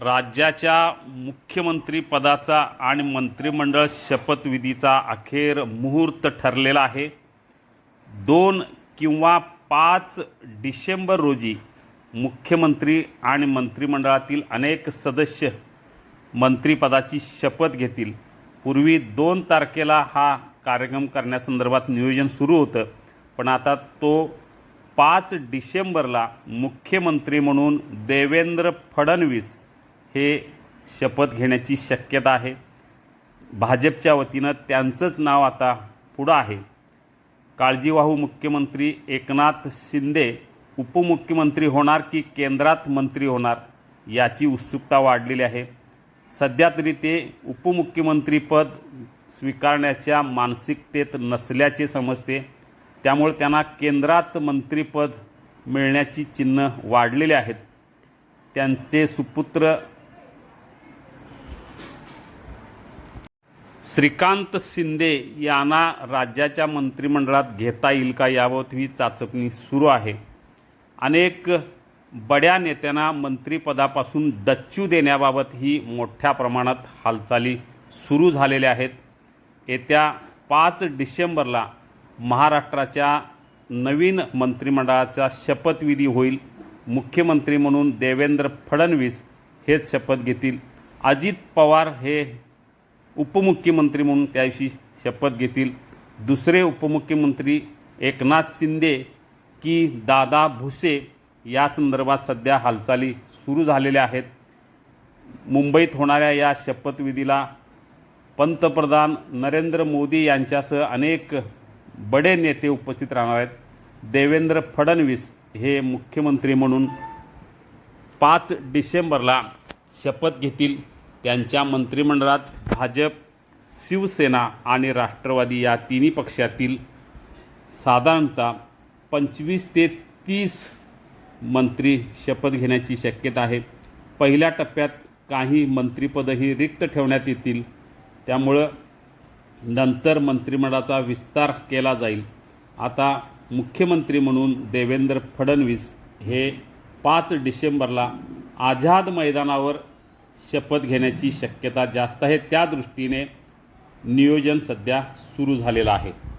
राज्याच्या मुख्यमंत्रीपदाचा आणि मंत्रिमंडळ शपथविधीचा अखेर मुहूर्त ठरलेला आहे. दोन किंवा पाच डिसेंबर रोजी मुख्यमंत्री आणि मंत्रिमंडळातील अनेक सदस्य मंत्रिपदाची शपथ घेतील. पूर्वी दोन तारखेला हा कार्यक्रम करण्यासंदर्भात नियोजन सुरू होतं पण आता तो पाच डिसेंबरला मुख्यमंत्री म्हणून देवेंद्र फडणवीस हे शपथ घेण्याची शक्यता आहे. भाजपच्या वतीनं त्यांचंच नाव आता पुढं आहे. काळजीवाहू मुख्यमंत्री एकनाथ शिंदे उपमुख्यमंत्री होणार की केंद्रात मंत्री होणार याची उत्सुकता वाढलेली आहे. सध्या तरी ते उपमुख्यमंत्रीपद स्वीकारण्याच्या मानसिकतेत नसल्याचे समजते. त्यामुळे त्यांना केंद्रात मंत्रीपद मिळण्याची चिन्ह वाढलेली आहेत. त्यांचे सुपुत्र श्रीकांत शिंदे यांना राज्याच्या मंत्रिमंडळात घेता येईल का याबाबत ही चाचपणी सुरू आहे. अनेक बड्या नेत्यांना मंत्रिपदापासून दच्चू देण्याबाबत ही मोठ्या प्रमाणात हालचाली सुरू झालेल्या आहेत. येत्या पाच डिसेंबरला महाराष्ट्राच्या नवीन मंत्रिमंडळाचा शपथविधी होईल. मुख्यमंत्री म्हणून देवेंद्र फडणवीस हेच शपथ घेतील. अजित पवार हे उपमुख्यमंत्री म्हणून त्याविषयी शपथ घेतील. दुसरे उपमुख्यमंत्री एकनाथ शिंदे की दादा भुसे या संदर्भात सध्या हालचाली सुरू झालेल्या आहेत. मुंबईत होणाऱ्या या शपथविधीला पंतप्रधान नरेंद्र मोदी यांच्यासह अनेक बडे नेते उपस्थित राहणार आहेत. देवेंद्र फडणवीस हे मुख्यमंत्री म्हणून पाच डिसेंबरला शपथ घेतील. त्यांच्या मंत्रिमंडळात भाजप शिवसेना आणि राष्ट्रवादी या तिन्ही पक्षातील साधारणतः पंचवीस ते तीस मंत्री शपथ घेण्याची शक्यता आहे. पहिल्या टप्प्यात काही मंत्रिपदही रिक्त ठेवण्यात येतील. त्यामुळं नंतर मंत्रिमंडळाचा विस्तार केला जाईल. आता मुख्यमंत्री म्हणून देवेंद्र फडणवीस हे पाच डिसेंबरला आझाद मैदानावर शपथ घेण्याची शक्यता जास्त आहे. त्या दृष्टीने नियोजन सध्या सुरू झालेलं आहे.